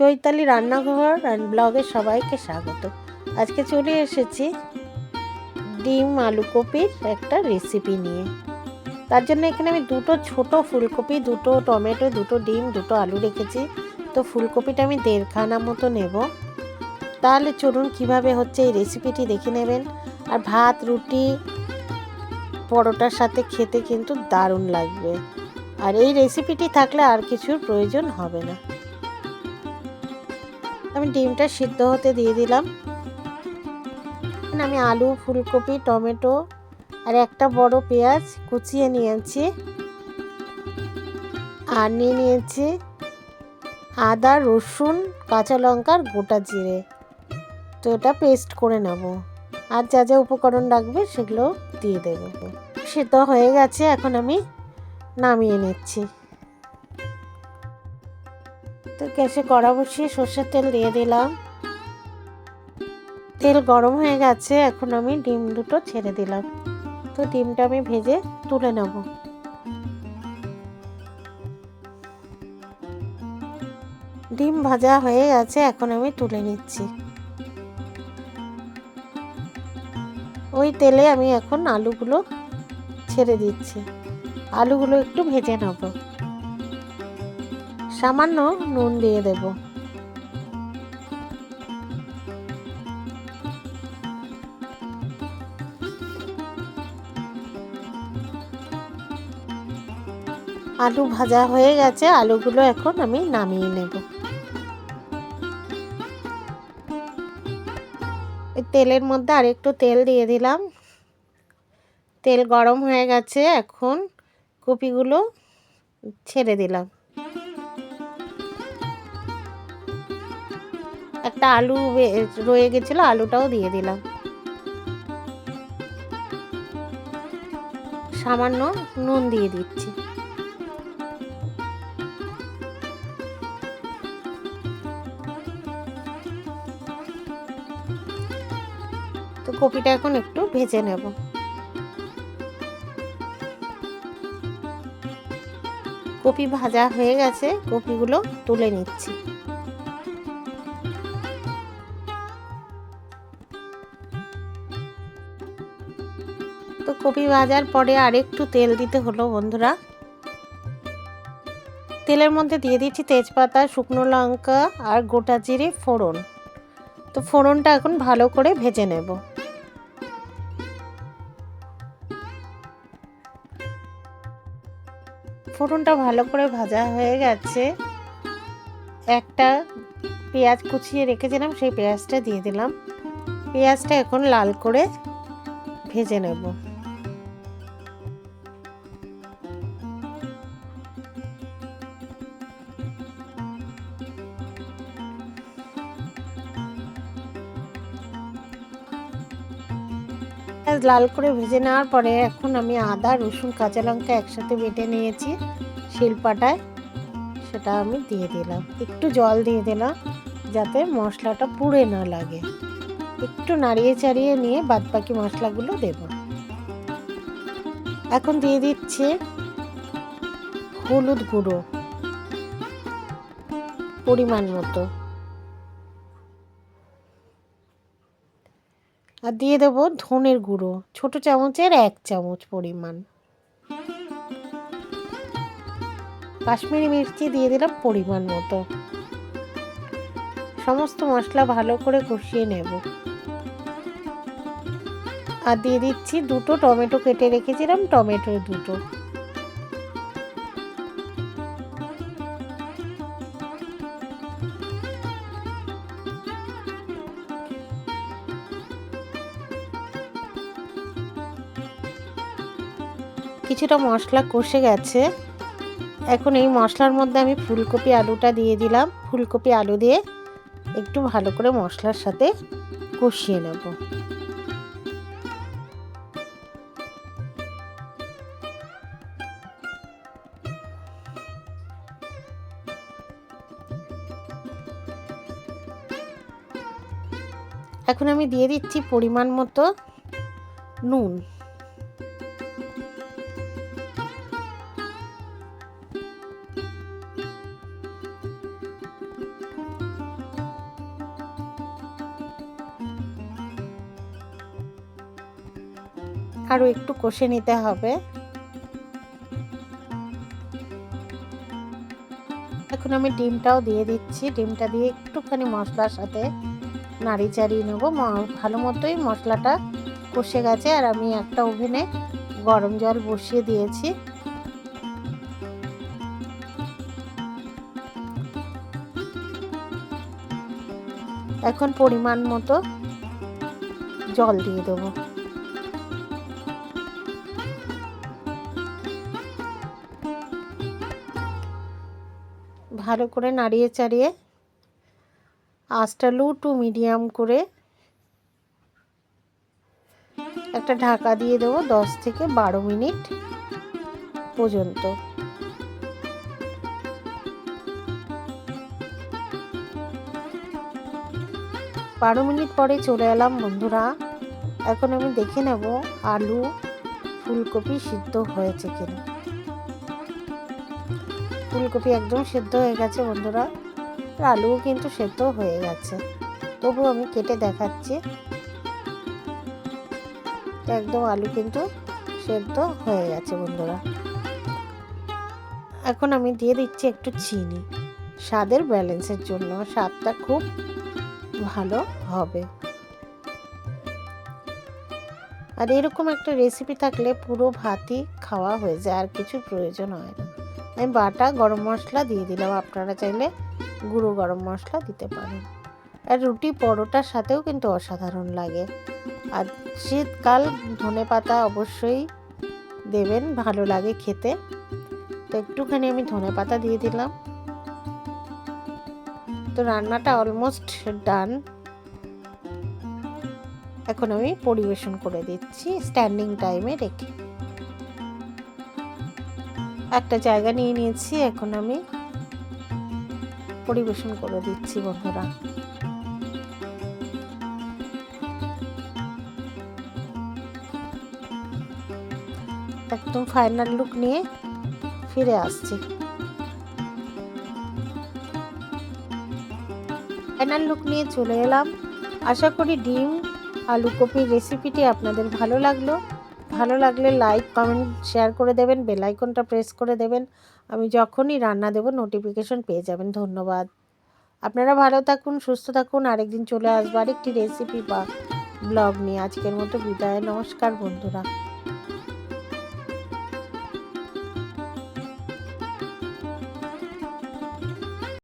চৈতালি রান্নাঘর অ্যান্ড ব্লগে সবাইকে স্বাগত। আজকে চলে এসেছি ডিম আলু কপির একটা রেসিপি নিয়ে। তার জন্য এখানে আমি দুটো ছোট ফুলকপি, দুটো টমেটো, দুটো ডিম, দুটো আলু রেখেছি। তো ফুলকপিটা আমি দেড়খানা মতো নেব। তাহলে চলুন কীভাবে হচ্ছে এই রেসিপিটি দেখে নেবেন। আর ভাত, রুটি, পরোটার সাথে খেতে কিন্তু দারুণ লাগবে। আর এই রেসিপিটি থাকলে আর কিছুর প্রয়োজন হবে না। আমি ডিমটা সিদ্ধ হতে দিয়ে দিলাম। আমি আলু, ফুলকপি, টমেটো আর একটা বড় পেঁয়াজ কুচিয়ে নিয়েছি। আর নিয়ে নিয়েছি আদা, রসুন, কাঁচা লঙ্কার গোটা জিরে। তো এটা পেস্ট করে নেব। আর যা যা উপকরণ লাগবে সেগুলো দিয়ে দেবো। সিদ্ধ হয়ে গেছে, এখন আমি নামিয়ে নিচ্ছি। গ্যাসে কড়া বসিয়ে সর্ষের তেল দিয়ে দিলাম। তেল গরম হয়ে গেছে, এখন আমি ডিম দুটো ছেড়ে দিলাম। তো ডিমটা আমি ভেজে তুলে নেব। ডিম ভাজা হয়ে গেছে, এখন আমি তুলে নিচ্ছি। ওই তেলে আমি এখন আলুগুলো ছেড়ে দিচ্ছি। আলুগুলো একটু ভেজে নেব। সামান্য নুন দিয়ে দেব। আলু ভাজা হয়ে গেছে, আলুগুলো এখন আমি নামিয়ে নেব। তেলের মধ্যে আরেকটু তেল দিয়ে দিলাম। তেল গরম হয়ে গেছে, এখন কপিগুলো ছেড়ে দিলাম। একটা আলু রয়ে গেছিল, আলুটাও দিয়ে দিলাম। সামান্য নুন দিয়ে দিচ্ছি। তো কপিটা এখন একটু ভেজে নেব। কপি ভাজা হয়ে গেছে, কপিগুলো তুলে নিচ্ছি। কপি ভাজার পরে আরেকটু তেল দিতে হলো, বন্ধুরা। তেলের মধ্যে দিয়ে দিচ্ছি তেজপাতা, শুকনো লঙ্কা আর গোটা জিরে ফোড়ন। তো ফোড়নটা এখন ভালো করে ভেজে নেব। ফোড়নটা ভালো করে ভাজা হয়ে গেছে। একটা পেঁয়াজ কুচিয়ে রেখেছিলাম, সেই পেঁয়াজটা দিয়ে দিলাম। পেঁয়াজটা এখন লাল করে ভেজে নেব। লাল করে ভেজে নেওয়ার পরে এখন আমি আদা, রসুন, কাঁচা লঙ্কা একসাথে বেটে নিয়েছি শিলপাটায়। সেটা আমি দিয়ে দিলাম। একটু জল দিয়ে দিলাম যাতে মশলাটা পুড়ে না লাগে। একটু নাড়িয়ে চাড়িয়ে নিয়ে বাদবাকি মশলাগুলো দেব। এখন দিয়ে দিচ্ছি হলুদ গুঁড়ো। পরিমাণ মতো। আর দিয়ে দেব ধনের গুঁড়ো। ছোট চামচের এক চামচ পরিমাণ। কাশ্মীরি মির্চি দিয়ে দিলাম পরিমাণ মতো। সমস্ত মশলা ভালো করে কষিয়ে নেব। আর দিয়ে দিচ্ছি দুটো টমেটো কেটে রেখেছিলাম টমেটো দুটো। কিছুটা মশলা কষে গেছে। এখন এই মশলার মধ্যে আমি ফুলকপি আলুটা দিয়ে দিলাম। ফুলকপি আলু দিয়ে একটু ভালো করে মশলার সাথে কষিয়ে নেব। এখন আমি দিয়ে দিচ্ছি পরিমাণ মতো নুন। আরও একটু কষে নিতে হবে। এখন আমি ডিমটাও দিয়ে দিচ্ছি। ডিমটা দিয়ে একটুখানি মশলার সাথে নাড়ি চাড়িয়ে নেব। ভালো মতোই মশলাটা কষে গেছে। আর আমি একটা ওভেনে গরম জল বসিয়ে দিয়েছি। এখন পরিমাণ মতো জল দিয়ে দেবো। ভালো করে নাড়িয়ে চাড়িয়ে আঁচটা লো টু মিডিয়াম করে একটা ঢাকা দিয়ে দেবো দশ থেকে বারো মিনিট পর্যন্ত। বারো মিনিট পরে চলে এলাম বন্ধুরা। এখন আমি দেখে নেব আলু ফুলকপি সিদ্ধ হয়েছে কিনা। ফুলকপি একদম সেদ্ধ হয়ে গেছে, বন্ধুরা। আর আলুও কিন্তু সেদ্ধ হয়ে গেছে। তবু আমি কেটে দেখাচ্ছি। একদম আলু কিন্তু সেদ্ধ হয়ে গেছে, বন্ধুরা। এখন আমি দিয়ে দিচ্ছি একটু চিনি। স্বাদের ব্যালেন্সের জন্য স্বাদটা খুব ভালো হবে। আর এরকম একটা রেসিপি থাকলে পুরো ভাতই খাওয়া হয়ে যায়, আর কিছু প্রয়োজন হয় না। আমি বাটা, গরম মশলা দিয়ে দিলাম। আপনারা চাইলে গুঁড়ো গরম মশলা দিতে পারেন। আর রুটি পরোটার সাথেও কিন্তু অসাধারণ লাগে। আর শীতকাল ধনে পাতা অবশ্যই দেবেন, ভালো লাগে খেতে। তো একটুখানি আমি ধনে পাতা দিয়ে দিলাম। তো রান্নাটা অলমোস্ট ডান এখন আমি পরিবেশন করে দিচ্ছি স্ট্যান্ডিং টাইমে রেখে। একটা জায়গা নিয়ে নিয়েছি, এখন আমি পরিবেশন করে দিচ্ছি বন্ধুরা। একদম ফাইনাল লুক নিয়ে ফিরে আসছি। ফাইনাল লুক নিয়ে চলে এলাম। আশা করি ডিম আলু কপির রেসিপিটি আপনাদের ভালো লাগল। ভালো লাগলে লাইক কমেন্ট শেয়ার করে দেবেন বেলাইকনটা প্রেস করে দেবেন। আমি যখনই রান্না দেব নোটিফিকেশন পেয়ে যাবেন। ধন্যবাদ। আপনারা ভালো থাকুন, সুস্থ থাকুন। আরেকদিন চলে আসব আরেকটি রেসিপি বা ব্লগ নিয়ে। আজকের মতো বিদায়। নমস্কার বন্ধুরা।